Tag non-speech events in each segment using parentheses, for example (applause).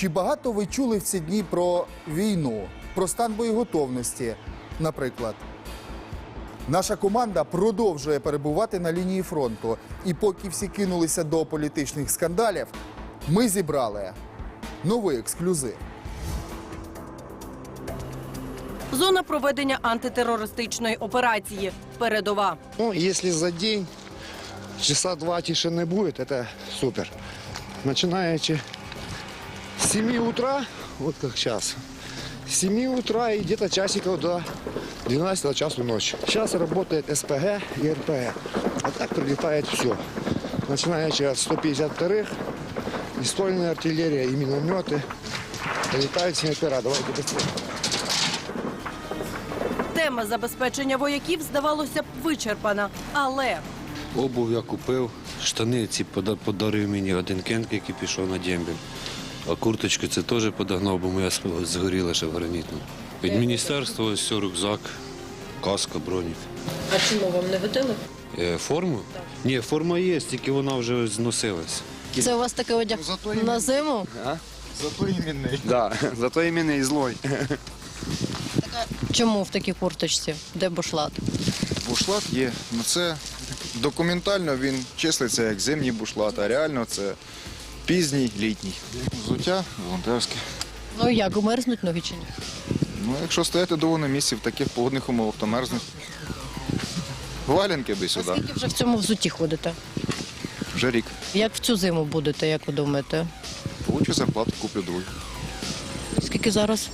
Чи багато ви чули в ці дні про війну, про стан боєготовності, наприклад? Наша команда продовжує перебувати на лінії фронту. І поки всі кинулися до політичних скандалів, ми зібрали новий ексклюзив. Зона проведення антитерористичної операції. Передова. Ну, если за день часа два тишины будет, это супер. Начинаете с 7 утра, вот как сейчас, с 7 утра и где-то часиков до 12 часу ночи. Сейчас работает СПГ и РПГ. А так прилетает все. Начинаючи от 152-х, и ствольная артиллерия, и минометы. Прилетают снайпера. Давайте быстрее. Тема забезпечення вояків здавалося б вичерпана, але Обув я купив, штани ці пода- подарив мені один кент, який пішов на дембель. А курточку це теж подогнав, бо моя згоріла ще в гранітну. Від міністерства ось все, рюкзак, каска, бронік. а чому вам не видали? Е, форму? Ні, форма є, тільки вона вже зносилась. Це у вас такий одяг на зиму? Да, (laughs) зато именно и злой. Чому в такій курточці? Де бушлат? Бушлат є. Ну це документально він числиться як зимній бушлат, а реально це пізній літній. Взуття волонтерське. Ну і як, умерзнуть ноги чи ні? Ну, якщо стояти довго на місці в таких погодних умовах, то мерзнуть. Валянки би А сюди. скільки вже в цьому взуті ходите? Вже рік. Як в цю зиму будете, як ви думаєте? Получу зарплату, куплю другу. Скільки зараз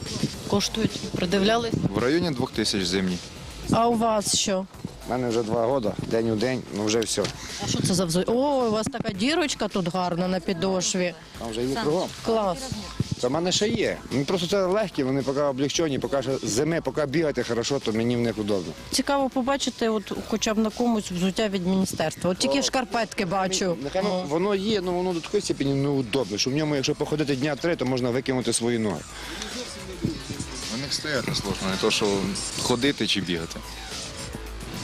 коштують? Придивлялись? В районі двох тисяч зимній. А у вас що? У мене вже два роки, день у день, ну вже все. А що це за взуття? О, у вас така дірочка тут гарна на підошві. Там вже є кругом. Клас. Це в мене ще є. Ну, просто це легкі, вони поки облегчені, поки що зими, поки бігати хорошо, то мені в них удобно. Цікаво побачити, от хоча б на комусь взуття від міністерства. От тільки шкарпетки бачу. Нехай воно- воно є, але воно до такої степені неудобно, що в ньому, якщо походити дня три, то можна викинути свої ноги. На них стояти сложно, не то що ходити чи бігати.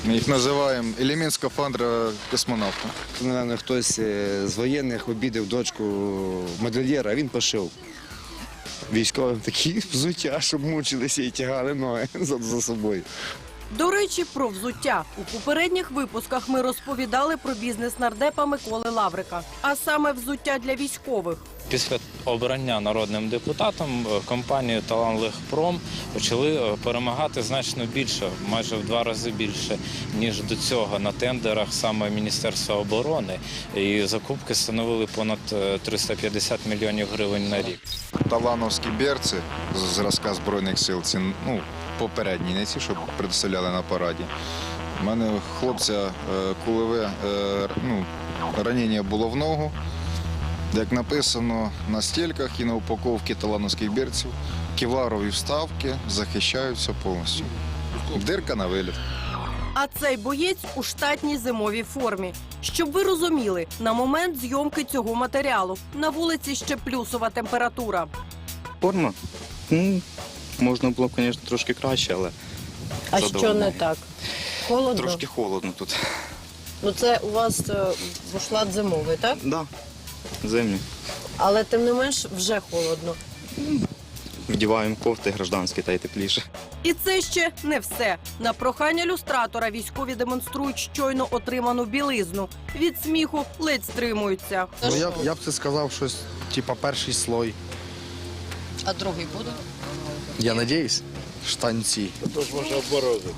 Ми їх називаємо елемент скафандра космонавта. Це, хтось е, з воєнних обідав дочку модельєра, а він пошив. Військовим такі взуття, щоб мучилися і тягали ноги (laughs) за собою. До речі, про взуття у попередніх випусках ми розповідали про бізнес нардепа Миколи Лаврика, а саме взуття для військових. Після обрання народним депутатом е, компанію Таланлегпром почали е, перемагати значно більше, майже в два рази більше ніж до цього на тендерах саме Міністерства оборони. І закупки становили понад е, 350 мільйонів гривень на рік. Талановські берці зразка Збройних сил, ці ну, попередні, не ці, що представляли на параді. У мене хлопця е, кулеве е, ну, ранення було в ногу. Як написано на стільках і на упаковці талановських берців, кевларові вставки захищаються повністю. Дирка на виліт. А цей боєць у штатній зимовій формі. Щоб ви розуміли, на момент зйомки цього матеріалу на вулиці ще плюсова температура. Форма? Ну, можна було б, звісно, трошки краще, але А що не так? Холодно? трошки холодно тут. Ну це у вас е, бушлат зимовий, так? Да, зимні. Але тим не менш вже холодно. Вдіваємо кофти гражданські та й тепліше. І це ще не все. На прохання люстратора військові демонструють щойно отриману білизну. Від сміху ледь стримуються. Ну, я, б- я б це сказав щось, типа перший слой. А другий буде? Я надіюсь, штанці. Тож може обморозити.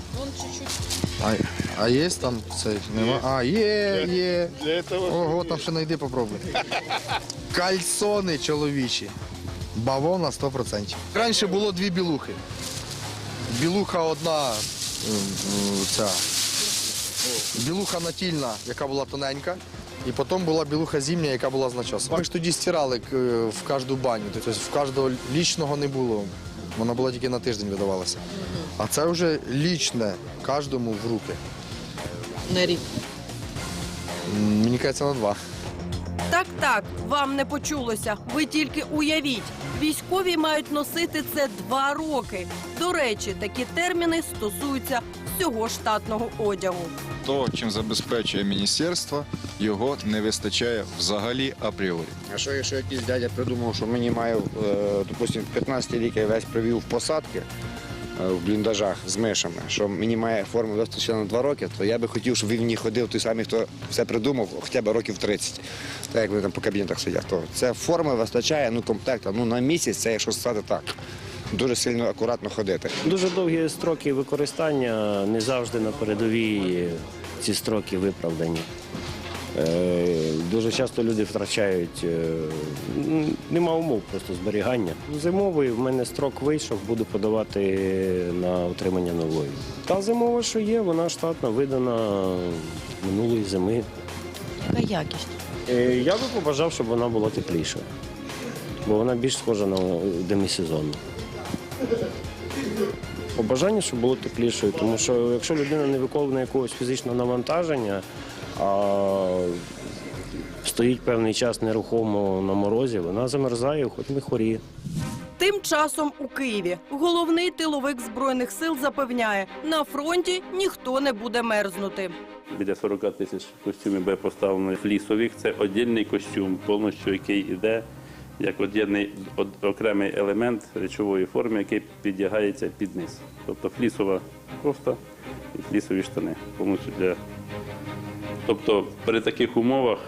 А, а є там цей? Нема? А, є, є. Ого, там ще знайди, попробуй. Кальсони чоловічі. Бавовна 100%. Раніше було дві білухи. Білуха одна, м, м, ця, білуха натільна, яка була тоненька. І потім була білуха зимня, яка була з начосом. Ми ж тоді стирали е, в кожну баню, тобто в кожного лічного не було. Вона була тільки на тиждень видавалася. А це вже лічне кожному в руки. На рік. Мені кажеться, на два. Так, так, вам не почулося. Ви тільки уявіть. Військові мають носити це два роки. До речі, такі терміни стосуються всього штатного одягу. То, чим забезпечує міністерство, його не вистачає взагалі апріорі. А що, якщо якийсь дядя придумав, що мені має, е, допустимо, в 15 рік я весь провів в посадки е, в бліндажах з мишами, що мені має форму вистачити на 2 роки, то я би хотів, щоб він ній ходив той самий, хто все придумав, хоча б років 30. Так як вони там по кабінетах сидять. То це форми вистачає, ну комплекта, ну на місяць, це якщо сказати так. Дуже сильно акуратно ходити. Дуже довгі строки використання не завжди на передовій ці строки виправдані. Е, Дуже часто люди втрачають, е, нема умов просто зберігання. Зимовий в мене строк вийшов, буду подавати на отримання нової. Та зимова, що є, вона штатна, видана минулої зими. Яка якість? Е, Я би побажав, щоб вона була тепліша, бо вона більш схожа на демісезонну. Побажання, щоб було теплішою, тому що якщо людина не виконує якогось фізичного навантаження, а стоїть певний час нерухомо на морозі, вона замерзає, хоч не хворіє. Тим часом у Києві головний тиловик збройних сил запевняє, на фронті ніхто не буде мерзнути. Біля 40 тисяч костюмів буде поставлено флісових. Це віддільний костюм, повністю який йде як віддільний од- окремий елемент речової форми, який піддягається під низ. Тобто флісова кофта і флісові штани. Для... Тобто при таких умовах,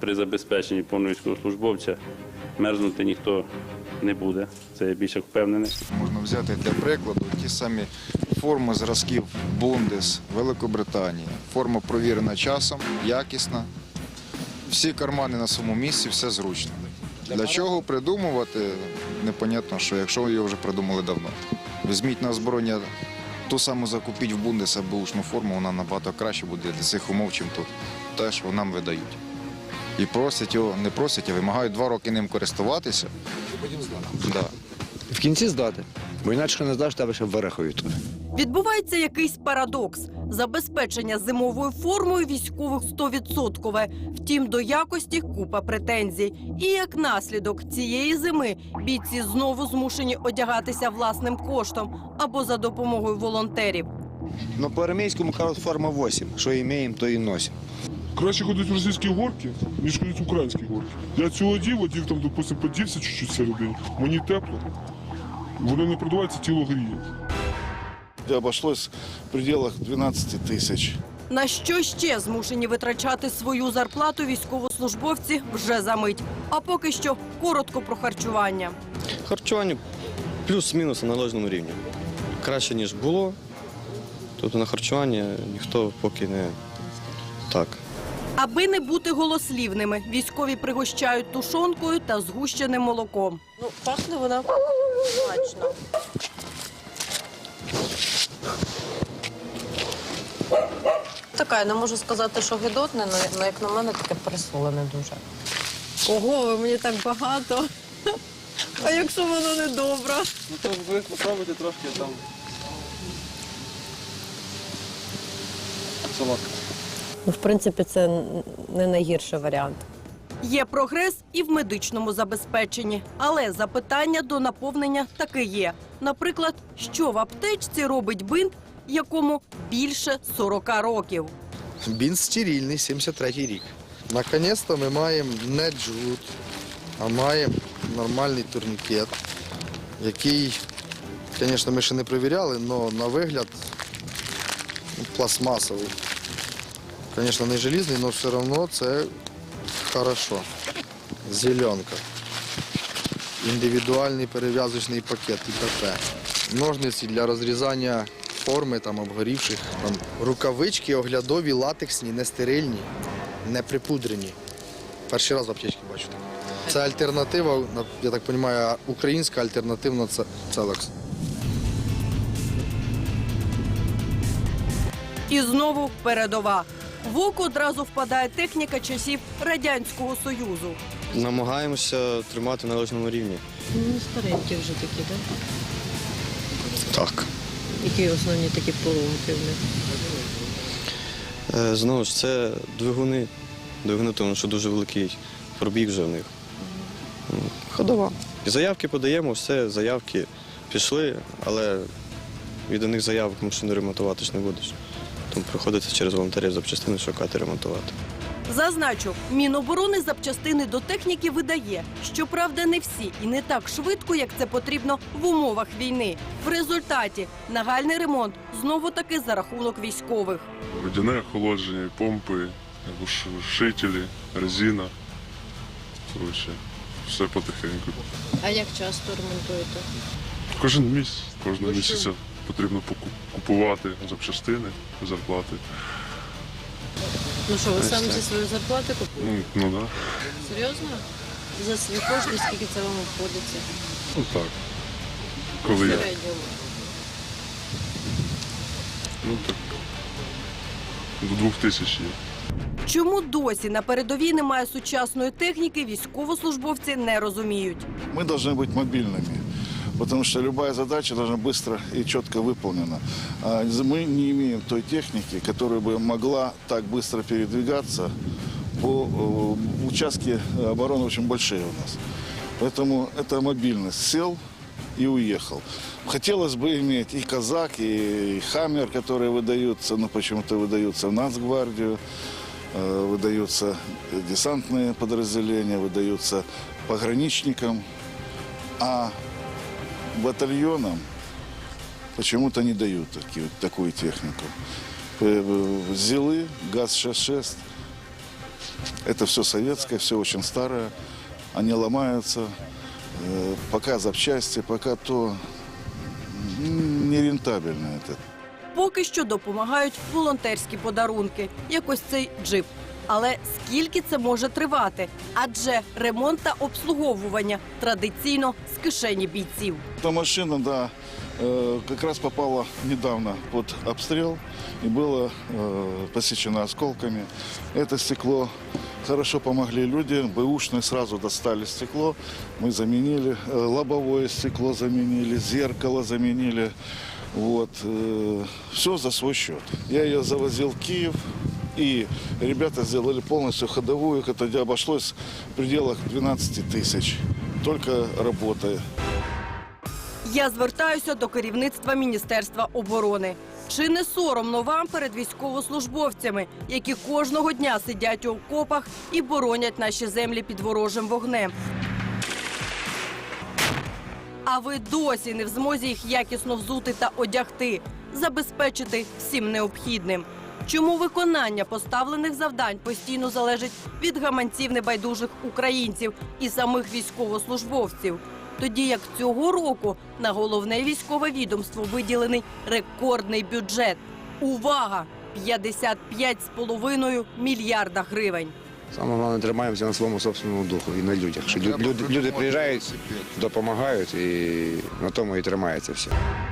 при забезпеченні повного військовослужбовця, мерзнути ніхто не буде. Це я більше впевнений. Можна взяти для прикладу ті самі форми зразків Бундес, Великобританії. Форма провірена часом, якісна. Всі кармани на своєму місці, все зручно. Для чого придумувати, непонятно, що якщо його вже придумали давно. Візьміть на озброєння ту саму закупіть в Бундеса бушну форму, вона набагато краще буде для цих умов, чим тут. Те, що нам видають. І просять його, не просять, а вимагають два роки ним користуватися. Потім Да. В кінці здати. Бо інакше не здаш, тебе ще вирахують тут. Відбувається якийсь парадокс. Забезпечення зимовою формою військових 100%. Втім, до якості купа претензій. І як наслідок цієї зими бійці знову змушені одягатися власним коштом або за допомогою волонтерів. Ну, по армійському кажуть форма 8. Що імеємо, то і носимо. Краще ходити в російські горки, ніж ходити в українські горки. Я цього одів, одів там, допустим, подівся чуть-чуть всередині. Мені тепло. Воно не продувається, тіло гріє. Обошлось в пределах 12 тисяч. На що ще змушені витрачати свою зарплату військовослужбовці вже за мить. А поки що коротко про харчування. Харчування плюс-мінус на належному рівні. Краще, ніж було. Тобто на харчування ніхто поки не так. Аби не бути голослівними, військові пригощають тушонкою та згущеним молоком. Ну, пахне вона смачно. Така, я не можу сказати, що гидотне, але як на мене, таке пересолене дуже. Ого, ви мені так багато. А якщо воно не добре? Ну то ви спробуйте трошки там. Солодко. Ну, в принципі, це не найгірший варіант. Є прогрес і в медичному забезпеченні, але запитання до наповнення таки є. Наприклад, що в аптечці робить бинт, якому більше 40 років. Бін стерильний, 73-й рік. Наконець-то ми маємо не джут, а маємо нормальний турнікет, який, звісно, ми ще не перевіряли, але на вигляд ну, пластмасовий. Звісно, не желізний, але все одно це хорошо. Зеленка. Індивідуальний перев'язочний пакет ІПП. Ножниці для розрізання форми там обгорівших. Там, рукавички оглядові, латексні, не стерильні, не припудрені. Перший раз в аптечці бачу. Це альтернатива, я так розумію, українська альтернативна це Целекс. І знову передова. В око одразу впадає техніка часів Радянського Союзу. Намагаємося тримати на належному рівні. Ну, старенькі вже такі, так? Так. Які основні такі поломки в них? Е, Знову ж це двигуни. двигуни, тому що дуже великий пробіг вже в них. Ходова. І заявки подаємо, все, заявки пішли, але від них заявок машину ремонтувати ж не будеш. Тому приходиться через волонтерів запчастини шукати, ремонтувати. Зазначу, Міноборони запчастини до техніки видає. Щоправда, не всі і не так швидко, як це потрібно в умовах війни. В результаті нагальний ремонт знову таки за рахунок військових. Водяне охолодження, помпи, глушителі, резина. Коротше, все потихеньку. А як часто ремонтуєте? Кожен місяць, кожного місяця потрібно купувати запчастини, зарплати. Ну що, ви сам зі своєї зарплати купуєте? Ну, ну да. Серйозно? За свої кошти скільки це вам обходиться? Ну так. Коли В я. середньому. Ну так. До двох тисяч є. Чому досі на передовій немає сучасної техніки, військовослужбовці не розуміють. Мы должны быть мобильными, Потому что любая задача должна быстро и четко выполнена. А мы не имеем той техники, которая бы могла так быстро передвигаться по э, участки обороны очень большие у нас. Поэтому это мобильность. Сел и уехал. Хотелось бы иметь и казак, и хаммер, которые выдаются, но почему-то выдаются в Нацгвардию, э, выдаются десантные подразделения, выдаются пограничникам, а батальонам почему-то не дают таки- такую технику. Э, э, ЗИЛы, ГАЗ-66, это все советское, все очень старое, они ломаются, Э, пока запчасти, пока то м, нерентабельно это. Поки що допомагають волонтерські подарунки, як ось цей джип. Але скільки це може тривати? Адже ремонт та обслуговування традиційно з кишені бійців. Эта машина, да, э, как раз попала недавно под обстрел и была э, посечена осколками. Это стекло хорошо помогли люди, бэушные сразу достали стекло, мы заменили, э, лобовое стекло заменили, зеркало заменили. Вот, все за свой счет. Я ее завозил в Киев, и ребята сделали полностью ходовую, это обошлось в пределах 12 тысяч. Только работая. Я звертаюся до керівництва Міністерства оборони. Чи не соромно вам перед військовослужбовцями, які кожного дня сидять у окопах і боронять наші землі під ворожим вогнем? А ви досі не в змозі їх якісно взути та одягти, забезпечити всім необхідним. Чому виконання поставлених завдань постійно залежить від гаманців небайдужих українців і самих військовослужбовців? Тоді як цього року на головне військове відомство виділений рекордний бюджет. Увага! 55,5 мільярда гривень. Саме головне тримаємося на своєму собственному духу і на людях. Що лю- люди, люди приїжджають, допомагають і на тому і тримається все.